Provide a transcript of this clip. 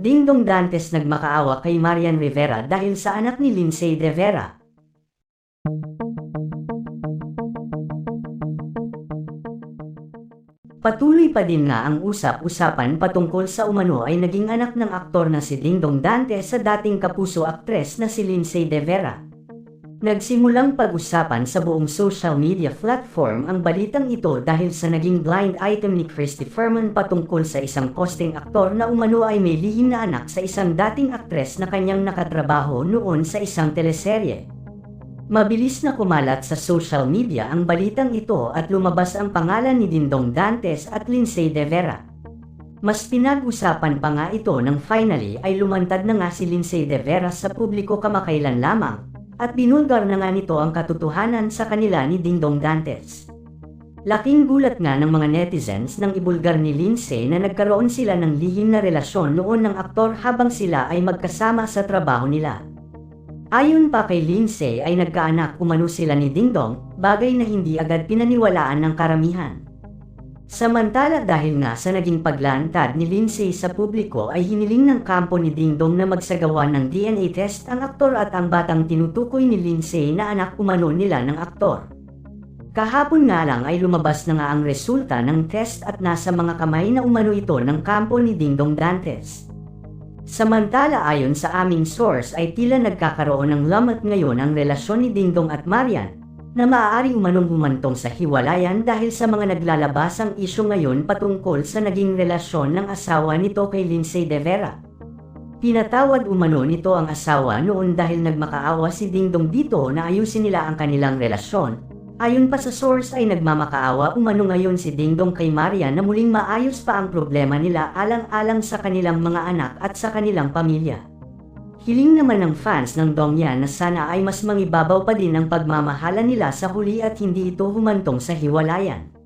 Dingdong Dantes nagmakaawa kay Marian Rivera dahil sa anak ni Lindsay De Vera. Patuloy pa din nga ang usap-usapan patungkol sa umano ay naging anak ng aktor na si Dingdong Dantes sa dating kapuso aktres na si Lindsay De Vera. Nagsimulang pag-usapan sa buong social media platform ang balitang ito dahil sa naging blind item ni Christy Furman patungkol sa isang posting aktor na umano ay may lihim na anak sa isang dating aktres na kanyang nakatrabaho noon sa isang teleserye. Mabilis na kumalat sa social media ang balitang ito at lumabas ang pangalan ni Dindong Dantes at Lindsay De Vera. Mas pinag-usapan pa nga ito nang finally ay lumantad na nga si Lindsay De Vera sa publiko kamakailan lamang at binulgar na nga nito ang katotohanan sa kanila ni Dingdong Dantes. Laking gulat nga ng mga netizens nang ibulgar ni Lindsay na nagkaroon sila ng lihim na relasyon noon ng aktor habang sila ay magkasama sa trabaho nila. Ayon pa kay Lindsay ay nagkaanak umano sila ni Dingdong, bagay na hindi agad pinaniwalaan ng karamihan. Samantala dahil nga sa naging paglantad ni Lindsay sa publiko ay hiniling ng kampo ni Dingdong na magsagawa ng DNA test ang aktor at ang batang tinutukoy ni Lindsay na anak umano nila ng aktor. Kahapon nga lang ay lumabas na nga ang resulta ng test at nasa mga kamay na umano ito ng kampo ni Dingdong Dantes. Samantala ayon sa aming source ay tila nagkakaroon ng lamat ngayon ang relasyon ni Dingdong at Marian na maaari umanong humantong sa hiwalayan dahil sa mga naglalabasang isyu ngayon patungkol sa naging relasyon ng asawa nito kay Lindsay De Vera. Pinatawad umano nito ang asawa noon dahil nagmakaawa si Dingdong dito na ayusin nila ang kanilang relasyon Ayon pa sa source ay nagmamakaawa umano ngayon si Dingdong kay Maria na muling maayos pa ang problema nila alang-alang sa kanilang mga anak at sa kanilang pamilya. Hiling naman ng fans ng Dongyan na sana ay mas mangibabaw pa din ang pagmamahala nila sa huli at hindi ito humantong sa hiwalayan.